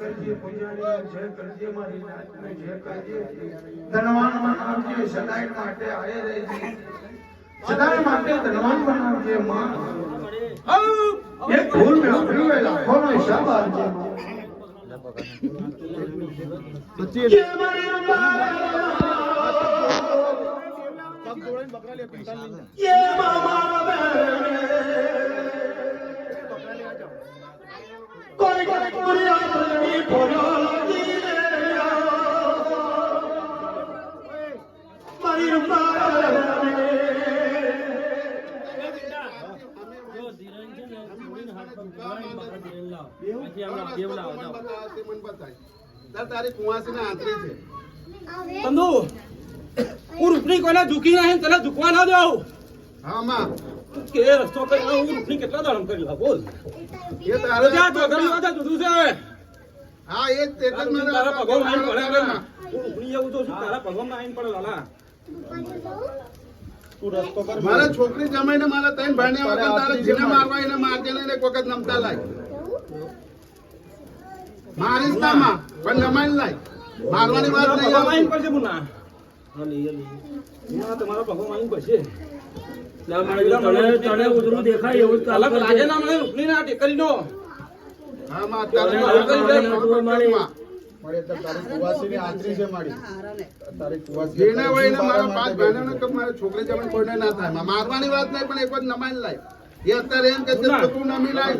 કરજે પૂજાની જે કરજે મારી નાતને જે કરજે ધનવાનમાં નામ જે સદાય માટે હારે રહેજે સદાય માટે ધનવાન બનાવજે માં એક ભૂલ મેં આપણી હોય લાખોનો હિસાબ આપજે જય મારી અંબા ये मामा તારી કુવાસી ના આંતરી છે. તંદુ હું રૂપની કોઈને ઝૂકી નહીં તને ઝૂકવા ના દઉં. હા માં. કે રસ્તો પર હું રૂપની કેટલા દાડમ કરી લા બોલ. એ તારે વાત જુદું છે હા એ જ તે જ તારું મને તારા પગો માઈન પડે ને. હું રૂપની તો તારા પગો માઈન પડે લાલા. તું રસ્તો કર મારે છોકરી જમાઈને મારા ત્રણ ભાઈને વગર તારે જીને મારવા એને મારજે ને એક વખત નમતા લાય. મારીશ ના માં પણ નમાઈને લાય. મારવાની વાત નહીં પગો પડશે મુન્ના ના, તમારા પગો માઈન પડશે દેખાય એવું અલગ લાગે ના મને રૂપની ના ટેકરી નો હા જેને મારા પાંચ ભાઈઓને કે મારે છોકરી જમાઈને કોઈને ના થાય. મારવાની વાત નહીં પણ એક વાર નમાઈ લાય. એ અત્યારે એમ કે તું નમી લાય.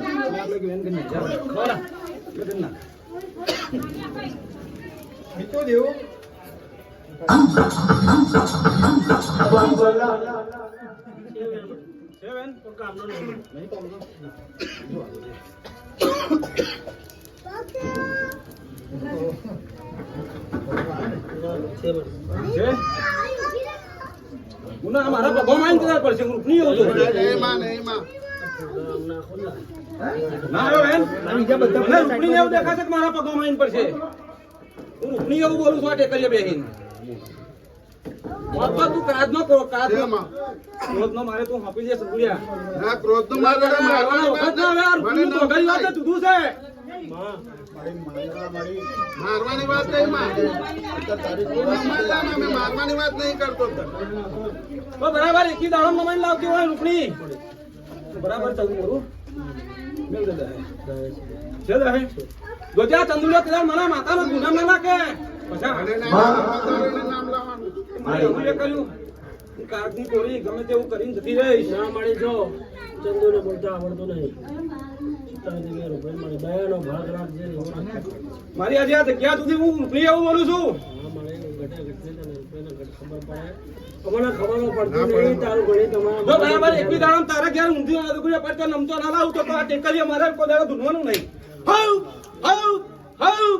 ના એવું બોલું છું આ વાત તું કાજ નો કરો કાજ નો ક્રોધ નો મારે તું હાપી દે સુગુડિયા ના ક્રોધનું મારે મારવાનો વખત ના આવે. મને તો છે મારવાની વાત નહીં મારવાની વાત નહીં કરતો તો. બરાબર એકી દાડો મમાઈ લાવતી હોય રૂપણી બરાબર ચાલુ કરું. કદાચ મારા માતાનો ગુનામ ના નાખે પછી કર્યું. કાકની કોરી ગમે તેવું કરીને જતી રહીશ ના મળી જો ચંદુ ને બોલતા આવડતું નહીં. મારી. આજે આ જગ્યા સુધી હું રૂપણી એવું બોલું છું. હા મળે ઘટે ઘટે તને રૂપિયાને ઘટ ખબર પડે. અમને ખબર પડતી નહીં તારું ઘણી જો તમારા બરાબર એકવી દાડો તારા ઘેર ઊંધી ના દુકડીએ પડતો નમતો ના લાવું તો આ મારે કોઈ દાડો ધૂનવાનું નહીં. હાઉ હાઉ હાઉ.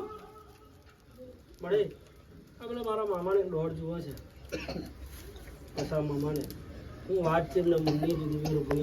મળે મારા મામાને દોડ જુઓ છે. કસા મામાને હું વાત છે ને મુન્ની રૂપિયા